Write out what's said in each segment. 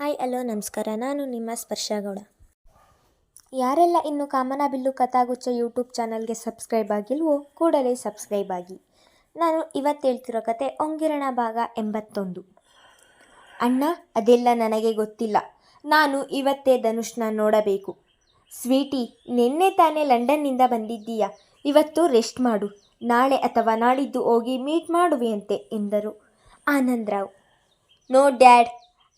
Hi hello ನಮಸ್ಕಾರ. ನಾನು ನಿಮ್ಮ ಸ್ಪರ್ಶಗೌಡ ಯಾರೆಲ್ಲ ಇನ್ನು ಕಾಮನಬಿಲ್ಲು ಕಥಾಗುಚ್ಛ ಯೂಟ್ಯೂಬ್ ಚಾನಲ್ಗೆ ಸಬ್ಸ್ಕ್ರೈಬ್ ಆಗಿಲ್ವೋ, ಕೂಡಲೇ ಸಬ್ಸ್ಕ್ರೈಬ್ ಆಗಿ. ನಾನು ಇವತ್ತು ಹೇಳ್ತಿರೋ ಕತೆ ಒಂಗಿರಣ ಭಾಗ ಎಂಬತ್ತೊಂದು. ಅಣ್ಣ, ಅದೆಲ್ಲ ನನಗೆ ಗೊತ್ತಿಲ್ಲ. ನಾನು ಇವತ್ತೇ ಧನುಷ್ನ ನೋಡಬೇಕು. ಸ್ವೀಟಿ, ನಿನ್ನೆ ತಾನೇ ಲಂಡನ್ನಿಂದ ಬಂದಿದ್ದೀಯ? ಇವತ್ತು ರೆಸ್ಟ್ ಮಾಡು. ನಾಳೆ ಅಥವಾ ನಾಳಿದ್ದು ಹೋಗಿ ಮೀಟ್ ಮಾಡುವೆಯಂತೆ, ಎಂದರು Anandrao. No, dad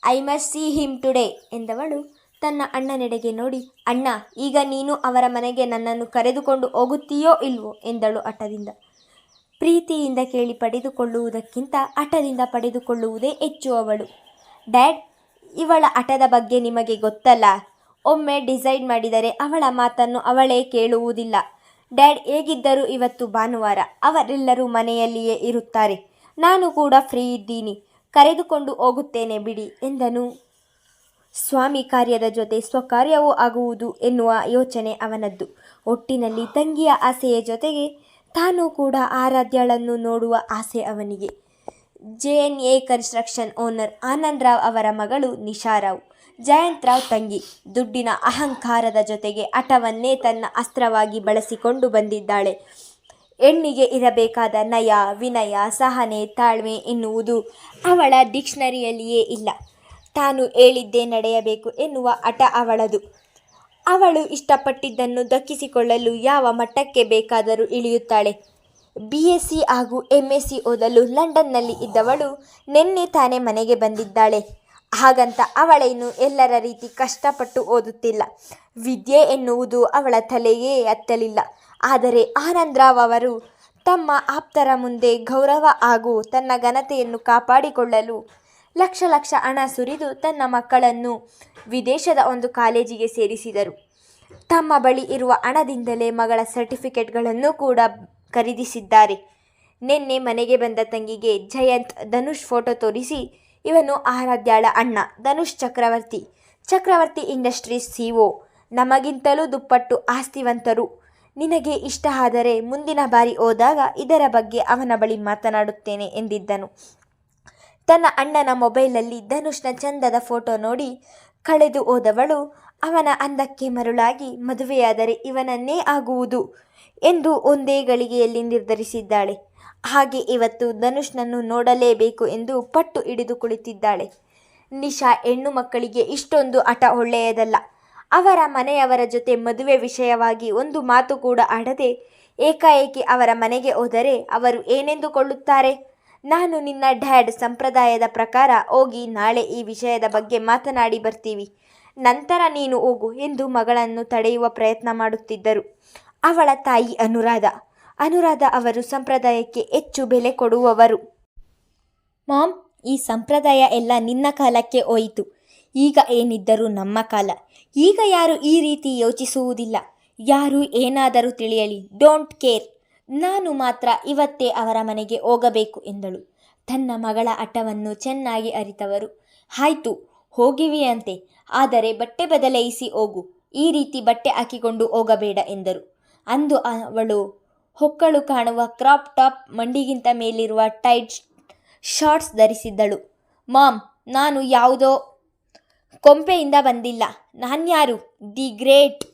I must see him today ಎಂದವಳು ತನ್ನ ಅಣ್ಣನೆಡೆಗೆ ನೋಡಿ, ಅಣ್ಣ, ಈಗ ನೀನು ಅವರ ಮನೆಗೆ ನನ್ನನ್ನು ಕರೆದುಕೊಂಡು ಹೋಗುತ್ತೀಯೋ ಇಲ್ವೋ? ಎಂದಳು ಹಠದಿಂದ. ಪ್ರೀತಿಯಿಂದ ಕೇಳಿ ಪಡೆದುಕೊಳ್ಳುವುದಕ್ಕಿಂತ ಹಠದಿಂದ ಪಡೆದುಕೊಳ್ಳುವುದೇ ಹೆಚ್ಚು ಅವಳು. ಡ್ಯಾಡ್, ಇವಳ ಹಠದ ಬಗ್ಗೆ ನಿಮಗೆ ಗೊತ್ತಲ್ಲ. ಒಮ್ಮೆ ಡಿಸೈಡ್ ಮಾಡಿದರೆ ಅವಳ ಮಾತನ್ನು ಅವಳೇ ಕೇಳುವುದಿಲ್ಲ. ಡ್ಯಾಡ್, ಹೇಗಿದ್ದರೂ ಇವತ್ತು ಭಾನುವಾರ ಅವರೆಲ್ಲರೂ ಮನೆಯಲ್ಲಿಯೇ ಇರುತ್ತಾರೆ. ನಾನು ಕೂಡ ಫ್ರೀ ಇದ್ದೀನಿ. ಕರೆದುಕೊಂಡು ಹೋಗುತ್ತೇನೆ ಬಿಡಿ ಎಂದನು. ಸ್ವಾಮಿ ಕಾರ್ಯದ ಜೊತೆ ಸ್ವಕಾರ್ಯವೂ ಆಗುವುದು ಎನ್ನುವ ಯೋಚನೆ ಅವನದ್ದು. ಒಟ್ಟಿನಲ್ಲಿ ತಂಗಿಯ ಆಸೆಯ ಜೊತೆಗೆ ತಾನು ಕೂಡ ಆರಾಧ್ಯಳನ್ನು ನೋಡುವ ಆಸೆ ಅವನಿಗೆ. J N A construction owner Anand Rao ಅವರ ಮಗಳು ನಿಶಾರಾವ್ ಜಯಂತ್ ರಾವ್ ತಂಗಿ. ದುಡ್ಡಿನ ಅಹಂಕಾರದ ಜೊತೆಗೆ ಹಠವನ್ನೇ ತನ್ನ ಅಸ್ತ್ರವಾಗಿ ಬಳಸಿಕೊಂಡು ಬಂದಿದ್ದಾಳೆ. ಹೆಣ್ಣಿಗೆ ಇರಬೇಕಾದ ನಯ, ವಿನಯ, ಸಹನೆ, ತಾಳ್ಮೆ ಎನ್ನುವುದು ಅವಳ ಡಿಕ್ಷನರಿಯಲ್ಲಿಯೇ ಇಲ್ಲ. ತಾನು ಹೇಳಿದ್ದೇ ನಡೆಯಬೇಕು ಎನ್ನುವ ಹಠ ಅವಳದು. ಅವಳು ಇಷ್ಟಪಟ್ಟಿದ್ದನ್ನು ದಕ್ಕಿಸಿಕೊಳ್ಳಲು ಯಾವ ಮಟ್ಟಕ್ಕೆ ಬೇಕಾದರೂ ಇಳಿಯುತ್ತಾಳೆ. ಬಿ. ಎಸ್. ಸಿ. ಹಾಗೂ ಎಂ ಎಸ್. ಸಿ. ಓದಲು ಲಂಡನ್ನಲ್ಲಿ ಇದ್ದವಳು ನಿನ್ನೆ ತಾನೇ ಮನೆಗೆ ಬಂದಿದ್ದಾಳೆ. ಹಾಗಂತ ಅವಳೇನು ಎಲ್ಲರ ರೀತಿ ಕಷ್ಟಪಟ್ಟು ಓದುತ್ತಿಲ್ಲ. ವಿದ್ಯೆ ಎನ್ನುವುದು ಅವಳ ತಲೆಯೇ ಹತ್ತಲಿಲ್ಲ ಆದರೆ ಆನಂದ್ರಾವ್ ಅವರು ತಮ್ಮ ಆಪ್ತರ ಮುಂದೆ ಗೌರವ ಹಾಗೂ ತನ್ನ ಘನತೆಯನ್ನು ಕಾಪಾಡಿಕೊಳ್ಳಲು ಲಕ್ಷ ಲಕ್ಷ ಹಣ ಸುರಿದು ತನ್ನ ಮಕ್ಕಳನ್ನು ವಿದೇಶದ ಒಂದು ಕಾಲೇಜಿಗೆ ಸೇರಿಸಿದರು. ತಮ್ಮ ಬಳಿ ಇರುವ ಹಣದಿಂದಲೇ ಮಗಳ ಸರ್ಟಿಫಿಕೇಟ್ಗಳನ್ನು ಕೂಡ ಖರೀದಿಸಿದ್ದಾರೆ. ನಿನ್ನೆ ಮನೆಗೆ ಬಂದ ತಂಗಿಗೆ ಜಯಂತ್ ಧನುಷ್ ಫೋಟೋ ತೋರಿಸಿ, ಇವನು ಆರಾಧ್ಯಾಳ ಅಣ್ಣ, ಧನುಷ್ ಚಕ್ರವರ್ತಿ. ಚಕ್ರವರ್ತಿ ಇಂಡಸ್ಟ್ರೀಸ್ ಸಿಒ ನಮಗಿಂತಲೂ ದುಪ್ಪಟ್ಟು ಆಸ್ತಿವಂತರು. ನಿನಗೆ ಇಷ್ಟ ಆದರೆ ಮುಂದಿನ ಬಾರಿ ಹೋದಾಗ ಇದರ ಬಗ್ಗೆ ಅವನ ಬಳಿ ಮಾತನಾಡುತ್ತೇನೆ ಎಂದಿದ್ದನು. ತನ್ನ ಅಣ್ಣನ ಮೊಬೈಲಲ್ಲಿ ಧನುಷ್ನ ಚಂದದ ಫೋಟೋ ನೋಡಿ ಕಳೆದು ಹೋದವಳು, ಅವನ ಅಂದಕ್ಕೆ ಮರುಳಾಗಿ, ಮದುವೆಯಾದರೆ ಇವನನ್ನೇ ಆಗುವುದು ಎಂದು ಒಂದೇ ಗಳಿಗೆಯಲ್ಲಿ ನಿರ್ಧರಿಸಿದ್ದಾಳೆ. ಹಾಗೆ ಇವತ್ತು ಧನುಷ್ನನ್ನು ನೋಡಲೇಬೇಕು ಎಂದು ಪಟ್ಟು ಹಿಡಿದು ಕುಳಿತಿದ್ದಾಳೆ. ನಿಶಾ ಹೆಣ್ಣು ಮಕ್ಕಳಿಗೆ ಇಷ್ಟೊಂದು ಹಠ ಒಳ್ಳೆಯದಲ್ಲ. ಅವರ ಮನೆಯವರ ಜೊತೆ ಮದುವೆ ವಿಷಯವಾಗಿ ಒಂದು ಮಾತು ಕೂಡ ಆಡದೆ ಏಕಾಏಕಿ ಅವರ ಮನೆಗೆ ಹೋದರೆ ಅವರು ಏನೆಂದುಕೊಳ್ಳುತ್ತಾರೆ? ನಾನು ನಿನ್ನ ಡ್ಯಾಡ್ ಸಂಪ್ರದಾಯದ ಪ್ರಕಾರ ಹೋಗಿ ನಾಳೆ ಈ ವಿಷಯದ ಬಗ್ಗೆ ಮಾತನಾಡಿ ಬರ್ತೀವಿ. ನಂತರ ನೀನು ಹೋಗು ಎಂದು ಮಗಳನ್ನು ತಡೆಯುವ ಪ್ರಯತ್ನ ಮಾಡುತ್ತಿದ್ದರು. ಅವಳ ತಾಯಿ ಅನುರಾಧ. ಅನುರಾಧ ಅವರು ಸಂಪ್ರದಾಯಕ್ಕೆ ಹೆಚ್ಚು ಬೆಲೆ ಕೊಡುವವರು. ಮಾಮ್, ಈ ಸಂಪ್ರದಾಯ ಎಲ್ಲ ನಿನ್ನ ಕಾಲಕ್ಕೆ ಹೋಯಿತು. ಈಗ ಏನಿದ್ದರೂ ನಮ್ಮ ಕಾಲ. ಈಗ ಯಾರು ಈ ರೀತಿ ಯೋಚಿಸುವುದಿಲ್ಲ. ಯಾರು ಏನಾದರೂ ತಿಳಿಯಲಿ. Don't care. ನಾನು ಮಾತ್ರ ಇವತ್ತೇ ಅವರ ಮನೆಗೆ ಹೋಗಬೇಕು ಎಂದಳು. ತನ್ನ ಮಗಳ ಹಠವನ್ನು ಚೆನ್ನಾಗಿ ಅರಿತವರು. ಆಯ್ತು ಹೋಗಿವಿಯಂತೆ ಆದರೆ ಬಟ್ಟೆ ಬದಲಾಯಿಸಿ ಹೋಗು. ಈ ರೀತಿ ಬಟ್ಟೆ ಹಾಕಿಕೊಂಡು ಹೋಗಬೇಡ ಎಂದರು. ಅಂದು ಅವಳು ಹೊಕ್ಕಳು ಕಾಣುವ ಕ್ರಾಪ್ ಟಾಪ್ ಮಂಡಿಗಿಂತ ಮೇಲಿರುವ ಟೈಟ್ ಶಾರ್ಟ್ಸ್ ಧರಿಸಿದ್ದಳು. ಮಾಮ್, ನಾನು ಯಾವುದೋ ಕೊಂಪೆಯಿಂದ ಬಂದಿಲ್ಲ. ನಾನ್ಯಾರು the great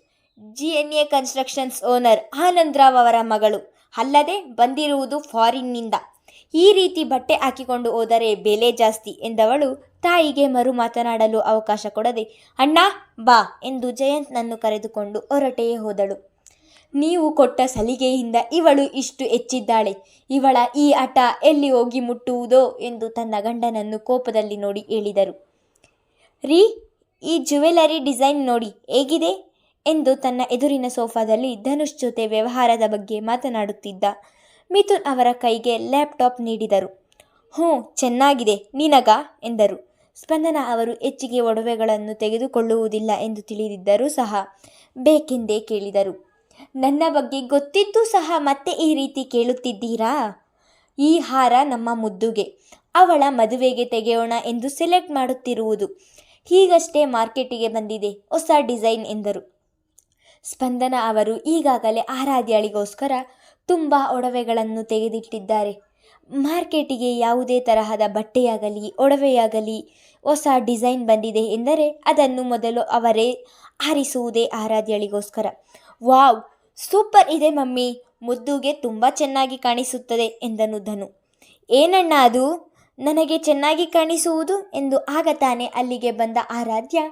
G N A constructions owner Anandrao ಅವರ ಮಗಳು. ಅಲ್ಲದೆ ಬಂದಿರುವುದು ಫಾರಿನ್ನಿಂದ. ಈ ರೀತಿ ಬಟ್ಟೆ ಹಾಕಿಕೊಂಡು ಹೋದರೆ ಬೆಲೆ ಜಾಸ್ತಿ ಎಂದವಳು ತಾಯಿಗೆ ಮರು ಮಾತನಾಡಲು ಅವಕಾಶ ಕೊಡದೆ, ಅಣ್ಣ, ಬಾ ಎಂದು ಜಯಂತ್ನನ್ನು ಕರೆದುಕೊಂಡು ಹೊರಟೇ ಹೋದಳು. ನೀವು ಕೊಟ್ಟ ಸಲಿಗೆಯಿಂದ ಇವಳು ಇಷ್ಟು ಹೆಚ್ಚಿದ್ದಾಳೆ. ಇವಳ ಈ ಹಠ ಎಲ್ಲಿ ಹೋಗಿ ಮುಟ್ಟುವುದೋ ಎಂದು ತನ್ನ ಗಂಡನನ್ನು ಕೋಪದಲ್ಲಿ ನೋಡಿ ಹೇಳಿದರು. ರೀ, ಈ ಜ್ಯುವೆಲರಿ ಡಿಸೈನ್ ನೋಡಿ ಹೇಗಿದೆ? ಎಂದು ತನ್ನ ಎದುರಿನ ಸೋಫಾದಲ್ಲಿ ಧನುಷ್ ಜೊತೆ ವ್ಯವಹಾರದ ಬಗ್ಗೆ ಮಾತನಾಡುತ್ತಿದ್ದ ಮಿಥುನ್ ಅವರ ಕೈಗೆ ಲ್ಯಾಪ್ಟಾಪ್ ನೀಡಿದರು. ಹ್ಞೂ, ಚೆನ್ನಾಗಿದೆ, ನಿನಗ? ಎಂದರು. ಸ್ಪಂದನ ಅವರು ಹೆಚ್ಚಿಗೆ ಒಡವೆಗಳನ್ನು ತೆಗೆದುಕೊಳ್ಳುವುದಿಲ್ಲ ಎಂದು ತಿಳಿದಿದ್ದರೂ ಸಹ ಬೇಕೆಂದೇ ಕೇಳಿದರು. ನನ್ನ ಬಗ್ಗೆ ಗೊತ್ತಿದ್ದು ಸಹ ಮತ್ತೆ ಈ ರೀತಿ ಕೇಳುತ್ತಿದ್ದೀರಾ? ಈ ಹಾರ ನಮ್ಮ ಮುದ್ದುಗೆ, ಅವಳ ಮದುವೆಗೆ ತೆಗೆಯೋಣ ಎಂದು ಸೆಲೆಕ್ಟ್ ಮಾಡುತ್ತಿರುವುದು. ಹೀಗಷ್ಟೇ ಮಾರ್ಕೆಟಿಗೆ ಬಂದಿದೆ ಹೊಸ ಡಿಸೈನ್ ಎಂದರು. ಸ್ಪಂದನ ಅವರು ಈಗಾಗಲೇ ಆರಾಧ್ಯಳಿಗೋಸ್ಕರ ತುಂಬ ಒಡವೆಗಳನ್ನು ತೆಗೆದಿಟ್ಟಿದ್ದಾರೆ. ಮಾರ್ಕೆಟಿಗೆ ಯಾವುದೇ ತರಹದ ಬಟ್ಟೆಯಾಗಲಿ, ಒಡವೆಯಾಗಲಿ ಹೊಸ ಡಿಸೈನ್ ಬಂದಿದೆ ಎಂದರೆ ಅದನ್ನು ಮೊದಲು ಅವರೇ ಆರಿಸುವುದೇ ಆರಾಧ್ಯಳಿಗೋಸ್ಕರ. ವಾವ್, ಸೂಪರ್ ಇದೆ ಮಮ್ಮಿ, ಮುದ್ದುಗೆ ತುಂಬ ಚೆನ್ನಾಗಿ ಕಾಣಿಸುತ್ತದೆ ಎಂದನು ಧನು. ಏನಣ್ಣ ಅದು? ನನಗೆ ಚೆನ್ನಾಗಿ ಕಾಣಿಸುವುದು ಎಂದು ಆಗ ತಾನೇ ಅಲ್ಲಿಗೆ ಬಂದ ಆರಾಧ್ಯ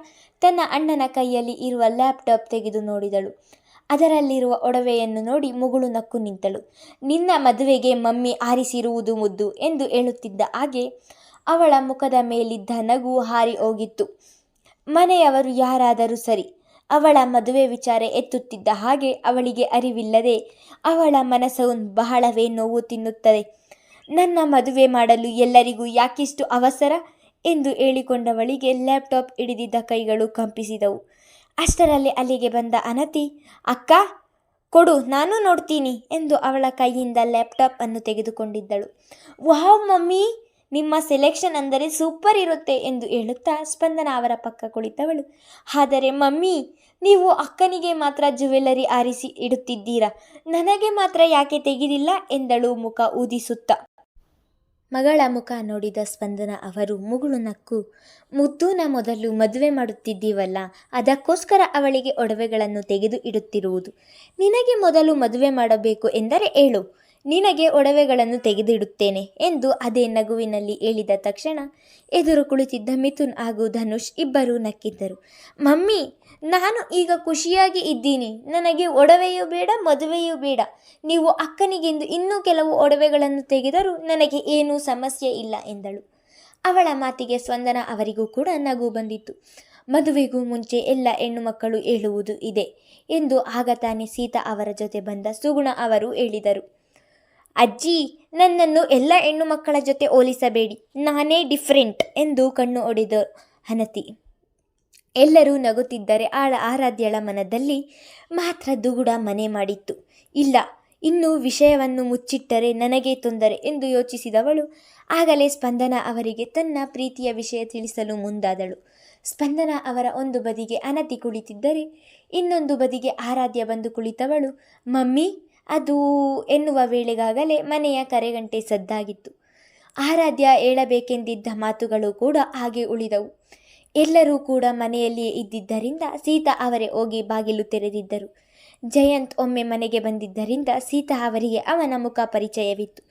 ತನ್ನ ಅಣ್ಣನ ಕೈಯಲ್ಲಿ ಇರುವ ಲ್ಯಾಪ್ಟಾಪ್ ತೆಗೆದು ನೋಡಿದಳು. ಅದರಲ್ಲಿರುವ ಒಡವೆಯನ್ನು ನೋಡಿ ಮುಗುಳು ನಕ್ಕು ನಿಂತಳು. ನಿನ್ನ ಮದುವೆಗೆ ಮಮ್ಮಿ ಆರಿಸಿರುವುದು ಮುದ್ದು ಎಂದು ಹೇಳುತ್ತಿದ್ದ ಹಾಗೆ ಅವಳ ಮುಖದ ಮೇಲಿದ್ದ ನಗು ಹಾರಿ ಹೋಗಿತ್ತು. ಮನೆಯವರು ಯಾರಾದರೂ ಸರಿ ಅವಳ ಮದುವೆ ವಿಚಾರ ಎತ್ತುತ್ತಿದ್ದ ಹಾಗೆ ಅವಳಿಗೆ ಅರಿವಿಲ್ಲದೆ ಅವಳ ಮನಸ್ಸು ಬಹಳವೇ ನೋವು ತಿನ್ನುತ್ತದೆ. ನನ್ನ ಮದುವೆ ಮಾಡಲು ಎಲ್ಲರಿಗೂ ಯಾಕಿಷ್ಟು ಅವಸರ? ಎಂದು ಹೇಳಿಕೊಂಡವಳಿಗೆ ಲ್ಯಾಪ್ಟಾಪ್ ಹಿಡಿದಿದ್ದ ಕೈಗಳು ಕಂಪಿಸಿದವು. ಅಷ್ಟರಲ್ಲಿ ಅಲ್ಲಿಗೆ ಬಂದ ಅನತಿ, ಅಕ್ಕ, ಕೊಡು, ನಾನು ನೋಡ್ತೀನಿ ಎಂದು ಅವಳ ಕೈಯಿಂದ ಲ್ಯಾಪ್ಟಾಪ್ ಅನ್ನು ತೆಗೆದುಕೊಂಡಿದ್ದಳು. Wow, mummy! ನಿಮ್ಮ ಸೆಲೆಕ್ಷನ್ ಅಂದರೆ ಸೂಪರ್ ಇರುತ್ತೆ ಎಂದು ಹೇಳುತ್ತಾ ಸ್ಪಂದನ ಅವರ ಪಕ್ಕ ಕುಳಿತವಳು. ಆದರೆ ಮಮ್ಮಿ, ನೀವು ಅಕ್ಕನಿಗೆ ಮಾತ್ರ ಜುವೆಲ್ಲರಿ ಆರಿಸಿ ಇಡುತ್ತಿದ್ದೀರಾ? ನನಗೆ ಮಾತ್ರ ಯಾಕೆ ತೆಗೆದಿಲ್ಲ? ಎಂದಳು ಮುಖ ಊದಿಸುತ್ತ. ಮಗಳ ಮುಖ ನೋಡಿದ ಸ್ಪಂದನ ಅವರು ಮುಗುಳು ನಕ್ಕು. ಮುದ್ದೂನ ಮೊದಲು ಮದುವೆ ಮಾಡುತ್ತಿದ್ದೀವಲ್ಲ, ಅದಕ್ಕೋಸ್ಕರ ಅವಳಿಗೆ ಒಡವೆಗಳನ್ನು ತೆಗೆದು ಇಡುತ್ತಿರುವುದು. ನಿನಗೆ ಮೊದಲು ಮದುವೆ ಮಾಡಬೇಕು ಎಂದರೆ ಹೇಳು. ನಿನಗೆ ಒಡವೆಗಳನ್ನು ತೆಗೆದಿಡುತ್ತೇನೆ ಎಂದು ಅದೇ ನಗುವಿನಲ್ಲಿ ಹೇಳಿದ ತಕ್ಷಣ ಎದುರು ಕುಳಿತಿದ್ದ ಮಿಥುನ್ ಹಾಗೂ ಧನುಷ್ ಇಬ್ಬರೂ ನಕ್ಕಿದ್ದರು. ಮಮ್ಮಿ, ನಾನು ಈಗ ಖುಷಿಯಾಗಿ ಇದ್ದೀನಿ. ನನಗೆ ಒಡವೆಯೂ ಬೇಡ, ಮದುವೆಯೂ ಬೇಡ. ನೀವು ಅಕ್ಕನಿಗೆಂದು ಇನ್ನೂ ಕೆಲವು ಒಡವೆಗಳನ್ನು ತೆಗೆದರೂ ನನಗೆ ಏನೂ ಸಮಸ್ಯೆ ಇಲ್ಲ ಎಂದಳು. ಅವಳ ಮಾತಿಗೆ ಸ್ವಂದನ ಅವರಿಗೂ ಕೂಡ ನಗು ಬಂದಿತ್ತು. ಮದುವೆಗೂ ಮುಂಚೆ ಎಲ್ಲ ಹೆಣ್ಣು ಮಕ್ಕಳು ಹೇಳುವುದು ಇದೆ ಎಂದು ಆಗ ತಾನೇ ಸೀತಾ ಅವರ ಜೊತೆ ಬಂದ ಸುಗುಣ ಅವರು ಹೇಳಿದರು. ಅಜ್ಜಿ, ನನ್ನನ್ನು ಎಲ್ಲ ಹೆಣ್ಣು ಮಕ್ಕಳ ಜೊತೆ ಹೋಲಿಸಬೇಡಿ. ನಾನೇ ಡಿಫ್ರೆಂಟ್ ಎಂದು ಕಣ್ಣು ಹೊಡೆದ ಹನತಿ. ಎಲ್ಲರೂ ನಗುತ್ತಿದ್ದರೆ ಆಳ ಆರಾಧ್ಯಳ ಮನದಲ್ಲಿ ಮಾತ್ರ ದುಗುಡ ಮನೆ ಮಾಡಿತ್ತು. ಇಲ್ಲ, ಇನ್ನು ವಿಷಯವನ್ನು ಮುಚ್ಚಿಟ್ಟರೆ ನನಗೆ ತೊಂದರೆ ಎಂದು ಯೋಚಿಸಿದವಳು. ಆಗಲೇ ಸ್ಪಂದನ ಅವರಿಗೆ ತನ್ನ ಪ್ರೀತಿಯ ವಿಷಯ ತಿಳಿಸಲು ಮುಂದಾದಳು. ಸ್ಪಂದನ ಅವರ ಒಂದು ಬದಿಗೆ ಅನತಿ ಕುಳಿತಿದ್ದರೆ, ಇನ್ನೊಂದು ಬದಿಗೆ ಆರಾಧ್ಯ ಬಂದು ಕುಳಿತವಳು. ಮಮ್ಮಿ ಅದು ಎನ್ನುವ ವೇಳೆಗಾಗಲೇ ಮನೆಯ ಕರೆಗಂಟೆ ಸದ್ದಾಗಿತ್ತು. ಆರಾಧ್ಯ ಹೇಳಬೇಕೆಂದಿದ್ದ ಮಾತುಗಳು ಕೂಡ ಹಾಗೆ ಉಳಿದವು. ಎಲ್ಲರೂ ಕೂಡ ಮನೆಯಲ್ಲಿಯೇ ಇದ್ದಿದ್ದರಿಂದ ಸೀತಾ ಅವರೇ ಹೋಗಿ ಬಾಗಿಲು ತೆರೆದಿದ್ದರು. ಜಯಂತ್ ಒಮ್ಮೆ ಮನೆಗೆ ಬಂದಿದ್ದರಿಂದ ಸೀತಾ ಅವರಿಗೆ ಅವನ ಮುಖ ಪರಿಚಯವಿತ್ತು.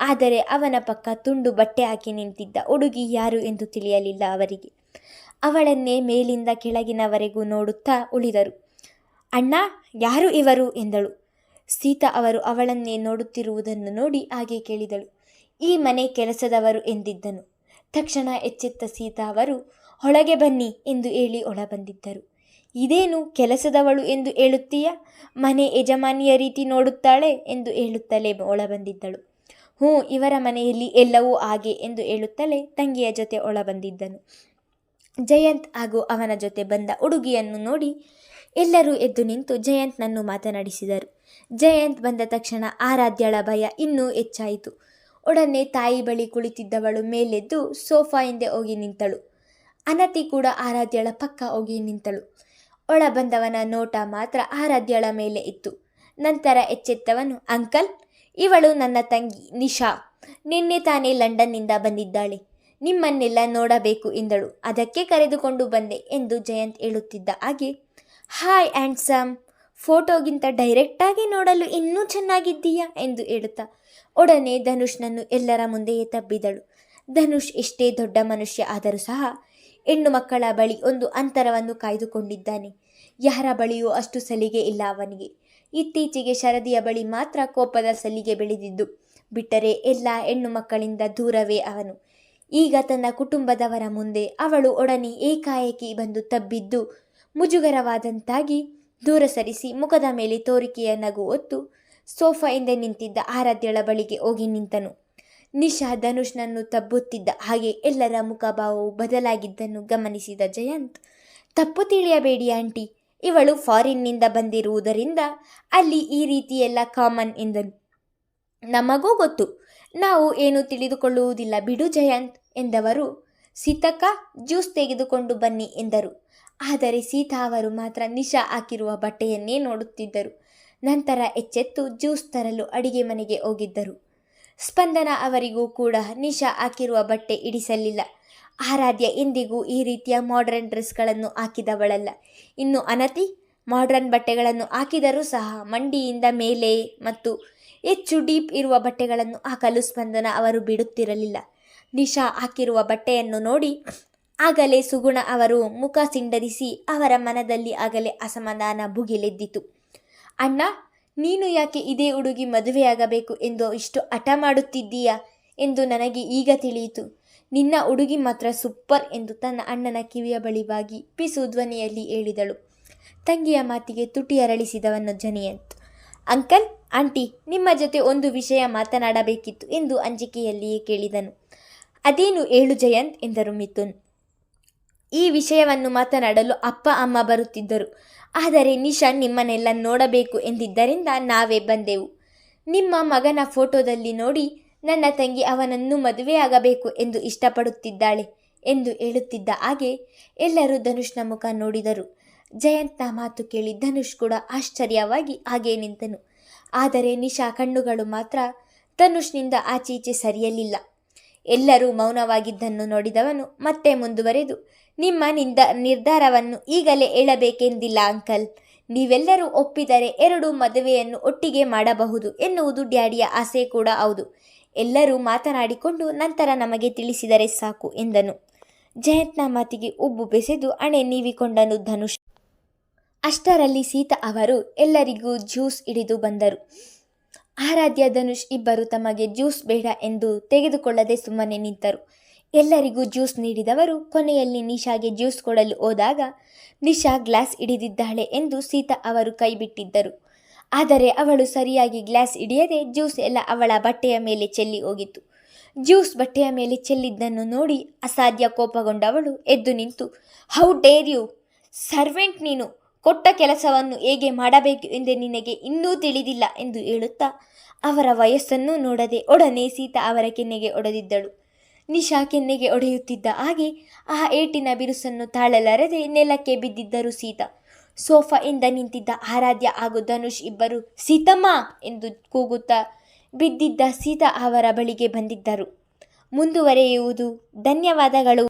ಆದರೆ ಅವನ ಪಕ್ಕ ತುಂಡು ಬಟ್ಟೆ ಹಾಕಿ ನಿಂತಿದ್ದ ಹುಡುಗಿ ಯಾರು ಎಂದು ತಿಳಿಯಲಿಲ್ಲ ಅವರಿಗೆ. ಅವಳನ್ನೇ ಮೇಲಿಂದ ಕೆಳಗಿನವರೆಗೂ ನೋಡುತ್ತಾ ಉಳಿದರು. ಅಣ್ಣ, ಯಾರು ಇವರು? ಎಂದಳು. ಸೀತಾ ಅವರು ಅವಳನ್ನೇ ನೋಡುತ್ತಿರುವುದನ್ನು ನೋಡಿ ಹಾಗೆ ಕೇಳಿದಳು. ಈ ಮನೆ ಕೆಲಸದವರು ಎಂದಿದ್ದನು. ತಕ್ಷಣ ಎಚ್ಚೆತ್ತ ಸೀತಾ ಅವರು ಒಳಗೆ ಬನ್ನಿ ಎಂದು ಹೇಳಿ ಒಳಬಂದಿದ್ದರು. ಇದೇನು ಕೆಲಸದವಳು ಎಂದು ಹೇಳುತ್ತೀಯ? ಮನೆ ಯಜಮಾನಿಯ ರೀತಿ ನೋಡುತ್ತಾಳೆ ಎಂದು ಹೇಳುತ್ತಲೇ ಒಳಬಂದಿದ್ದಳು. ಹ್ಞೂ, ಇವರ ಮನೆಯಲ್ಲಿ ಎಲ್ಲವೂ ಹಾಗೆ ಎಂದು ಹೇಳುತ್ತಲೇ ತಂಗಿಯ ಜೊತೆ ಒಳಬಂದಿದ್ದನು. ಜಯಂತ್ ಹಾಗೂ ಅವನ ಜೊತೆ ಬಂದ ಹುಡುಗಿಯನ್ನು ನೋಡಿ ಎಲ್ಲರೂ ಎದ್ದು ನಿಂತು ಜಯಂತ್ನನ್ನು ಮಾತನಾಡಿಸಿದರು. ಜಯಂತ್ ಬಂದ ತಕ್ಷಣ ಆರಾಧ್ಯಳ ಭಯ ಇನ್ನೂ ಹೆಚ್ಚಾಯಿತು. ಒಡನೆ ತಾಯಿ ಬಳಿ ಕುಳಿತಿದ್ದವಳು ಮೇಲೆದ್ದು ಸೋಫಾ ಹಿಂದೆ ಹೋಗಿ ನಿಂತಳು. ಅನತಿ ಕೂಡ ಆರಾಧ್ಯಳ ಪಕ್ಕ ಹೋಗಿ ನಿಂತಳು. ಒಳ ಬಂದವನ ನೋಟ ಮಾತ್ರ ಆರಾಧ್ಯಳ ಮೇಲೆ ಇತ್ತು. ನಂತರ ಎಚ್ಚೆತ್ತವನು, ಅಂಕಲ್, ಇವಳು ನನ್ನ ತಂಗಿ ನಿಶಾ. ನಿನ್ನೆ ತಾನೇ ಲಂಡನ್ನಿಂದ ಬಂದಿದ್ದಾಳೆ. ನಿಮ್ಮನ್ನೆಲ್ಲ ನೋಡಬೇಕು ಎಂದಳು. ಅದಕ್ಕೆ ಕರೆದುಕೊಂಡು ಬಂದೆ ಎಂದು ಜಯಂತ್ ಹೇಳುತ್ತಿದ್ದ ಹಾಗೆ, ಹಾಯ್ ಆ್ಯಂಡ್ಸಮ್ ಫೋಟೋಗಿಂತ ಡೈರೆಕ್ಟಾಗಿ ನೋಡಲು ಇನ್ನೂ ಚೆನ್ನಾಗಿದ್ದೀಯಾ ಎಂದು ಹೇಳುತ್ತಾ, ಒಡನೆ ಧನುಷ್ನನ್ನು ಎಲ್ಲರ ಮುಂದೆಯೇ ತಬ್ಬಿದಳು. ಧನುಷ್ ಎಷ್ಟೇ ದೊಡ್ಡ ಮನುಷ್ಯ ಆದರೂ ಸಹ ಹೆಣ್ಣು ಮಕ್ಕಳ ಬಳಿ ಒಂದು ಅಂತರವನ್ನು ಕಾಯ್ದುಕೊಂಡಿದ್ದಾನೆ. ಯಾರ ಬಳಿಯೂ ಅಷ್ಟು ಸಲಿಗೆ ಇಲ್ಲ ಅವನಿಗೆ. ಇತ್ತೀಚೆಗೆ ಶರದಿಯ ಬಳಿ ಮಾತ್ರ ಕೋಪದ ಸಲಿಗೆ ಬೆಳೆದಿದ್ದು. ಬಿಟ್ಟರೆ ಎಲ್ಲ ಹೆಣ್ಣು ಮಕ್ಕಳಿಂದ ದೂರವೇ ಅವನು. ಈಗ ತನ್ನ ಕುಟುಂಬದವರ ಮುಂದೆ ಅವಳು ಒಡನೆ ಏಕಾಏಕಿ ಬಂದು ತಬ್ಬಿದ್ದು ಮುಜುಗರವಾದಂತಾಗಿ ದೂರ ಸರಿಸಿ ಮುಖದ ಮೇಲೆ ತೋರಿಕೆಯ ನಗು ಒತ್ತು ಸೋಫಾ ಹಿಂದೆ ನಿಂತಿದ್ದ ಆರಾಧ್ಯಳ ಬಳಿಗೆ ಹೋಗಿ ನಿಂತನು. ನಿಶಾ ಧನುಷ್ನನ್ನು ತಬ್ಬುತ್ತಿದ್ದ ಹಾಗೆ ಎಲ್ಲರ ಮುಖಭಾವವು ಬದಲಾಗಿದ್ದನ್ನು ಗಮನಿಸಿದ ಜಯಂತ್, ತಪ್ಪು ತಿಳಿಯಬೇಡಿ ಆಂಟಿ, ಇವಳು ಫಾರಿನ್ನಿಂದ ಬಂದಿರುವುದರಿಂದ ಅಲ್ಲಿ ಈ ರೀತಿಯೆಲ್ಲ ಕಾಮನ್ ಎಂದನು. ನಮಗೂ ಗೊತ್ತು, ನಾವು ಏನು ತಿಳಿದುಕೊಳ್ಳುವುದಿಲ್ಲ, ಬಿಡು ಜಯಂತ್ ಎಂದವರು ಸಿತಕ ಜ್ಯೂಸ್ ತೆಗೆದುಕೊಂಡು ಬನ್ನಿ ಎಂದರು. ಆದರೆ ಸೀತಾ ಅವರು ಮಾತ್ರ ನಿಶಾ ಹಾಕಿರುವ ಬಟ್ಟೆಯನ್ನೇ ನೋಡುತ್ತಿದ್ದರು. ನಂತರ ಎಚ್ಚೆತ್ತು ಜ್ಯೂಸ್ ತರಲು ಅಡಿಗೆ ಮನೆಗೆ ಹೋಗಿದ್ದರು. ಸ್ಪಂದನ ಅವರಿಗೂ ಕೂಡ ನಿಶಾ ಹಾಕಿರುವ ಬಟ್ಟೆ ಇಡಿಸಲಿಲ್ಲ. ಆರಾಧ್ಯ ಎಂದಿಗೂ ಈ ರೀತಿಯ ಮಾಡ್ರನ್ ಡ್ರೆಸ್ಗಳನ್ನು ಹಾಕಿದವಳಲ್ಲ. ಇನ್ನು ಅನತಿ ಮಾಡ್ರನ್ ಬಟ್ಟೆಗಳನ್ನು ಹಾಕಿದರೂ ಸಹ ಮಂಡಿಯಿಂದ ಮೇಲೆ ಮತ್ತು ಹೆಚ್ಚು ಡೀಪ್ ಇರುವ ಬಟ್ಟೆಗಳನ್ನು ಹಾಕಲು ಸ್ಪಂದನ ಅವರು ಬಿಡುತ್ತಿರಲಿಲ್ಲ. ನಿಶಾ ಹಾಕಿರುವ ಬಟ್ಟೆಯನ್ನು ನೋಡಿ ಆಗಲೇ ಸುಗುಣ ಅವರು ಮುಖ ಸಿಂಡರಿಸಿ ಅವರ ಮನದಲ್ಲಿ ಆಗಲೇ ಅಸಮಾಧಾನ ಭುಗಿಲೆದ್ದಿತು. ಅಣ್ಣ, ನೀನು ಯಾಕೆ ಇದೇ ಹುಡುಗಿ ಮದುವೆಯಾಗಬೇಕು ಎಂದು ಇಷ್ಟು ಹಠ ಮಾಡುತ್ತಿದ್ದೀಯ? ಎಂದು ನನಗೆ ಈಗ ತಿಳಿಯಿತು. ನಿನ್ನ ಹುಡುಗಿ ಮಾತ್ರ ಸೂಪರ್, ಎಂದು ತನ್ನ ಅಣ್ಣನ ಕಿವಿಯ ಬಳಿ ಬಾಗಿ ಪಿಸು ಧ್ವನಿಯಲ್ಲಿ ಹೇಳಿದಳು. ತಂಗಿಯ ಮಾತಿಗೆ ತುಟಿ ಅರಳಿಸಿದವನು ಜನಿಯಂತ್. ಅಂಕಲ್, ಆಂಟಿ, ನಿಮ್ಮ ಜೊತೆ ಒಂದು ವಿಷಯ ಮಾತನಾಡಬೇಕಿತ್ತು, ಎಂದು ಅಂಜಿಕೆಯಲ್ಲಿಯೇ ಕೇಳಿದನು. ಅದೇನು ಏಳು ಜಯಂತ್, ಎಂದರು ಮಿಥುನ್. ಈ ವಿಷಯವನ್ನು ಮಾತನಾಡಲು ಅಪ್ಪ, ಅಮ್ಮ ಬರುತ್ತಿದ್ದರು. ಆದರೆ ನಿಶಾ ನಿಮ್ಮನ್ನೆಲ್ಲ ನೋಡಬೇಕು ಎಂದಿದ್ದರಿಂದ ನಾವೇ ಬಂದೆವು. ನಿಮ್ಮ ಮಗನ ಫೋಟೋದಲ್ಲಿ ನೋಡಿ ನನ್ನ ತಂಗಿ ಅವನನ್ನು ಮದುವೆಯಾಗಬೇಕು ಎಂದು ಇಷ್ಟಪಡುತ್ತಿದ್ದಾಳೆ ಎಂದು ಹೇಳುತ್ತಿದ್ದ ಹಾಗೆ ಎಲ್ಲರೂ ಧನುಷ್ನ ಮುಖ ನೋಡಿದರು. ಜಯಂತ್ನ ಮಾತು ಕೇಳಿ ಧನುಷ್ ಕೂಡ ಆಶ್ಚರ್ಯವಾಗಿ ಹಾಗೇ ನಿಂತನು. ಆದರೆ ನಿಶಾ ಕಣ್ಣುಗಳು ಮಾತ್ರ ಧನುಷ್ನಿಂದ ಆಚೀಚೆ ಸರಿಯಲಿಲ್ಲ. ಎಲ್ಲರೂ ಮೌನವಾಗಿದ್ದನ್ನು ನೋಡಿದವನು ಮತ್ತೆ ಮುಂದುವರೆದು ನಿಮ್ಮ ನಿಂದ ನಿರ್ಧಾರವನ್ನು ಈಗಲೇ ಹೇಳಬೇಕೆಂದಿಲ್ಲ, ಅಂಕಲ್. ನೀವೆಲ್ಲರೂ ಒಪ್ಪಿದರೆ ಎರಡು ಮದುವೆಯನ್ನು ಒಟ್ಟಿಗೆ ಮಾಡಬಹುದು ಎನ್ನುವುದು ಡ್ಯಾಡಿಯ ಆಸೆ ಕೂಡ ಹೌದು. ಎಲ್ಲರೂ ಮಾತನಾಡಿಕೊಂಡು ನಂತರ ನಮಗೆ ತಿಳಿಸಿದರೆ ಸಾಕು, ಎಂದನು. ಜಯಂತ್ನ ಮಾತಿಗೆ ಉಬ್ಬು ಬೆಸೆದು ಅಣೆ ನೀವಿಕೊಂಡನು ಧನುಷ್. ಅಷ್ಟರಲ್ಲಿ ಸೀತಾ ಅವರು ಎಲ್ಲರಿಗೂ ಜ್ಯೂಸ್ ಹಿಡಿದು ಬಂದರು. ಆರಾಧ್ಯ ಧನುಷ್ ಇಬ್ಬರು ತಮಗೆ ಜ್ಯೂಸ್ ಬೇಡ ಎಂದು ತೆಗೆದುಕೊಳ್ಳದೆ ಸುಮ್ಮನೆ ನಿಂತರು. ಎಲ್ಲರಿಗೂ ಜ್ಯೂಸ್ ನೀಡಿದವರು. ಕೊನೆಯಲ್ಲಿ ನಿಶಾಗೆ ಜ್ಯೂಸ್ ಕೊಡಲು ಹೋದಾಗ ನಿಶಾ ಗ್ಲಾಸ್ ಹಿಡಿದಿದ್ದಾಳೆ ಎಂದು ಸೀತಾ ಅವರು ಕೈಬಿಟ್ಟಿದ್ದರು. ಆದರೆ ಅವಳು ಸರಿಯಾಗಿ ಗ್ಲಾಸ್ ಹಿಡಿಯದೆ ಜ್ಯೂಸ್ ಎಲ್ಲ ಅವಳ ಬಟ್ಟೆಯ ಮೇಲೆ ಚೆಲ್ಲಿ ಹೋಗಿತ್ತು. ಜ್ಯೂಸ್ ಬಟ್ಟೆಯ ಮೇಲೆ ಚೆಲ್ಲಿದ್ದನ್ನು ನೋಡಿ ಅಸಾಧ್ಯ ಕೋಪಗೊಂಡವಳು ಎದ್ದು ನಿಂತು ಹೌ ಡೇರ್ ಯು ಸರ್ವೆಂಟ್ ನೀನು. ಕೊಟ್ಟ ಕೆಲಸವನ್ನು ಹೇಗೆ ಮಾಡಬೇಕು ಎಂದು ನಿನಗೆ ಇನ್ನೂ ತಿಳಿದಿಲ್ಲ ಎಂದು ಹೇಳುತ್ತಾ ಅವರ ವಯಸ್ಸನ್ನು ನೋಡದೆ ಒಡನೆ ಸೀತಾ ಅವರ ಕೆನ್ನೆಗೆ ಹೊಡೆದಿದ್ದಳು ನಿಶಾ ಕೆನ್ನೆಗೆ ಒಡೆಯುತ್ತಿದ್ದ ಹಾಗೆ ಆ ಏಟಿನ ಬಿರುಸನ್ನು ತಾಳಲಾರದೆ ನೆಲಕ್ಕೆ ಬಿದ್ದಿದ್ದರು ಸೀತಾ. ಸೋಫಾ ಇಂದ ನಿಂತಿದ್ದ ಆರಾಧ್ಯ ಹಾಗೂ ಧನುಷ್ ಇಬ್ಬರು, ಸೀತಮ್ಮ! ಎಂದು ಕೂಗುತ್ತಾ ಬಿದ್ದಿದ್ದ ಸೀತಾ ಅವರ ಬಳಿಗೆ ಬಂದಿದ್ದರು. ಮುಂದುವರೆಯುವುದು ಧನ್ಯವಾದಗಳು.